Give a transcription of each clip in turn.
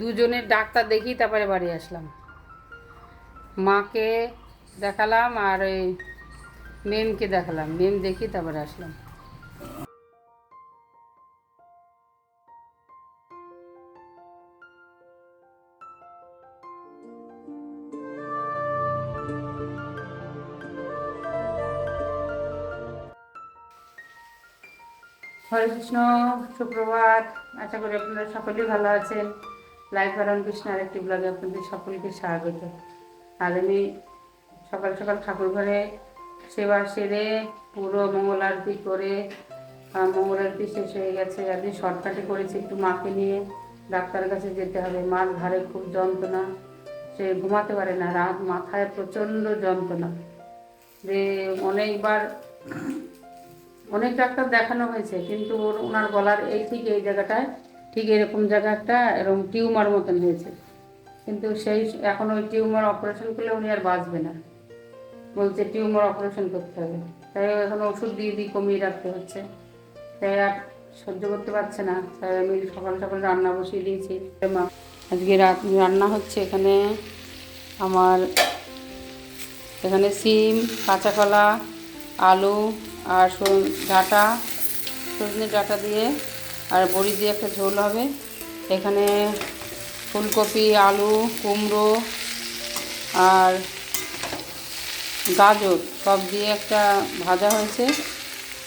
দুজনের ডাক্তার দেখি তারপরে বাড়ি আসলাম। মাকে দেখালাম আর ওই মেমকে দেখালাম। মেম দেখি তারপরে আসলাম। হরে কৃষ্ণ, সুপ্রভাত। আশা করি আপনারা সকলেই ভালো আছেন। লাইফ হারান কৃষ্ণের একটি ব্লগে আপনাদের সকলকে স্বাগত। আর আমি সকাল সকাল ঠাকুর ঘরে সেবা সেরে, পুরো মঙ্গল আরতি করে মঙ্গল আরতি শেষ হয়ে গেছে। আজকে শর্টকাটে করেছি একটু মাকে নিয়ে। ডাক্তারের কাছে যেতে হবে। মার ঘাড়ে খুব যন্ত্রণা। সে ঘুমাতে পারে না। রাত মাথায় প্রচণ্ড যন্ত্রণা। যে অনেকবার, অনেক ডাক্তার দেখানো হয়েছে, কিন্তু ওর, ওনার গলার এই ঠিক এই জায়গাটায় ঠিক এরকম জায়গা একটা এরকম টিউমার মতন হয়েছে। কিন্তু সেই এখন ওই টিউমার অপারেশন করলে উনি আর বাঁচবে না। বলছে টিউমার অপারেশন করতে হবে। তাই এখন ওষুধ দিয়ে দিয়ে কমিয়ে রাখতে হচ্ছে। তাই আর সহ্য করতে পারছে না। তাই আমি সকাল সকাল রান্না বসিয়ে দিয়েছি। মা, আজকে রাত রান্না হচ্ছে এখানে আমার, এখানে সিম কাঁচা কলা আলু আর ডাঁটা, সজনে ডাঁটা দিয়ে আর বড়ি দিয়ে একটা ঝোল হবে। এখানে ফুলকপি, আলু, কুমড়ো আর গাজর সব দিয়ে একটা ভাজা হয়েছে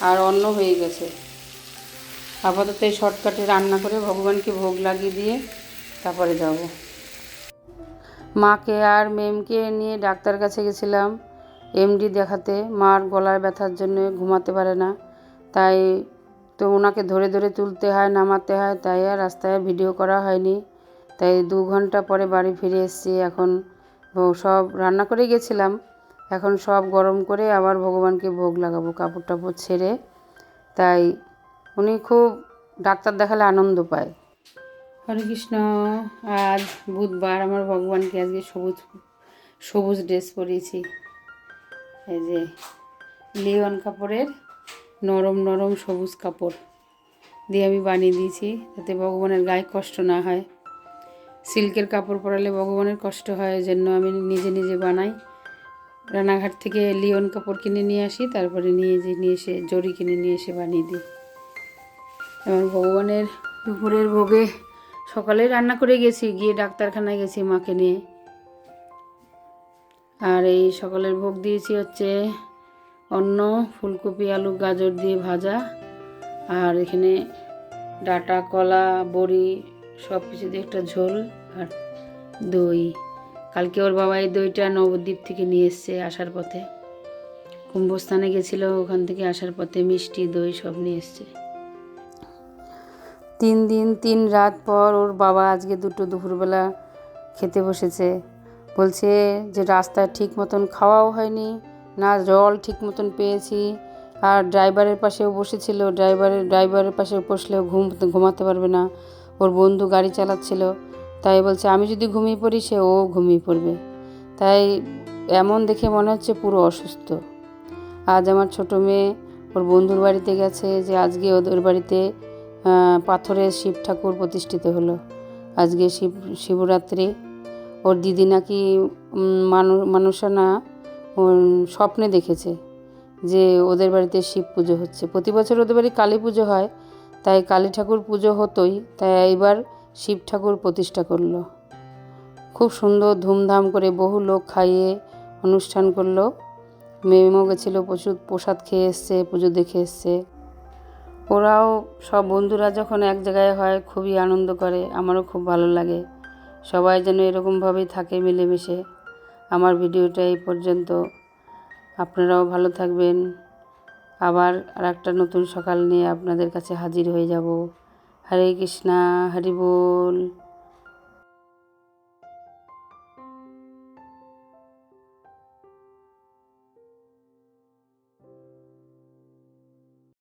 আর অন্ন হয়ে গেছে। আপাতত এই শর্টকাটে রান্না করে ভগবানকে ভোগ লাগিয়ে দিয়ে তারপরে যাব। মাকে আর মেমকে নিয়ে ডাক্তার কাছে গেছিলাম। এমডি দেখাতে, মার গলার ব্যথার জন্য ঘুমাতে পারে না। তাই তো ওনাকে ধরে ধরে তুলতে হয়, নামাতে হয়, তাই আর রাস্তায় ভিডিও করা হয়নি। তাই দু ঘণ্টা পরে বাড়ি ফিরে এসেছি। এখন সব রান্না করে গেছিলাম। এখন সব গরম করে আবার ভগবানকে ভোগ লাগাবো কাপড় টাপড় ছেড়ে। তাই উনি খুব ডাক্তার দেখালে আনন্দ পায়। হরে কৃষ্ণ। আজ বুধবার আমার ভগবানকে আজকে সবুজ সবুজ ড্রেস পরিয়েছি। এই যে লিওন কাপড়ের নরম নরম সবুজ কাপড় দিয়ে আমি বানিয়ে দিয়েছি, যাতে ভগবানের গায়ে কষ্ট না হয়। সিল্কের কাপড় পরালে ভগবানের কষ্ট হয় জন্য আমি নিজে নিজে বানাই। রানাঘাট থেকে লিওন কাপড় কিনে নিয়ে আসি, তারপরে নিয়ে যে, নিয়ে এসে জরি কিনে নিয়ে এসে বানিয়ে দিই। এবং ভগবানের দুপুরের ভোগে সকালে রান্না করে গেছি, গিয়ে ডাক্তারখানায় গেছি মাকে নিয়ে। আর এই সকালের ভোগ দিয়েছি হচ্ছে অন্ন, ফুলকপি, আলু, গাজর দিয়ে ভাজা। আর এখানে ডাটা, কলা, বড়ি, সব কিছু দিয়ে একটা ঝোল আর দই। কালকে ওর বাবা এই দইটা নবদ্বীপ থেকে নিয়ে এসছে আসার পথে। কুম্ভস্থানে গেছিল, ওখান থেকে আসার পথে মিষ্টি, দই সব নিয়ে এসছে। তিন দিন, তিন রাত পর ওর বাবা আজকে দুটো দুপুরবেলা খেতে বসেছে। বলছে যে রাস্তায় ঠিক মতন খাওয়াও হয়নি না জল ঠিক মতন পেয়েছি। আর ড্রাইভারের পাশেও বসেছিল। ড্রাইভারের ড্রাইভারের পাশে বসলেও ঘুম ঘুমাতে পারবে না। ওর বন্ধু গাড়ি চালাচ্ছিল। তাই বলছে আমি যদি ঘুমিয়ে পড়ি সে ও ঘুমিয়ে পড়বে। তাই এমন দেখে মনে হচ্ছে পুরো অসুস্থ। আজ আমার ছোটো মেয়ে ওর বন্ধুর বাড়িতে গেছে যে আজকে ওদের বাড়িতে পাথরের শিব ঠাকুর প্রতিষ্ঠিত হলো। আজকে শিব শিবরাত্রি। ওর দিদি নাকি মানুষ মানু মানুষা না উম, স্বপ্নে দেখেছে যে ওদের বাড়িতে শিব পুজো হচ্ছে। প্রতি বছর ওদের বাড়ি কালী পুজো হয়, তাই কালী ঠাকুর পুজো হতোই, তাই এইবার শিব ঠাকুর প্রতিষ্ঠা করল। খুব সুন্দর ধুমধাম করে বহু লোক খাইয়ে অনুষ্ঠান করল। মেমও গেছিল প্রচুর প্রসাদ খেয়ে এসছে, পুজো দেখে এসছে। ওরাও সব বন্ধুরা যখন এক জায়গায় হয়, খুবই আনন্দ করে, আমারও খুব ভালো লাগে। সবাই যেন এরকমভাবেই থাকে মিলেমিশে। আমার ভিডিওটা এই পর্যন্ত। আপনারাও ভালো থাকবেন। আবার আর একটা নতুন সকাল নিয়ে আপনাদের কাছে হাজির হয়ে যাব। হরে কৃষ্ণা, হরি বল।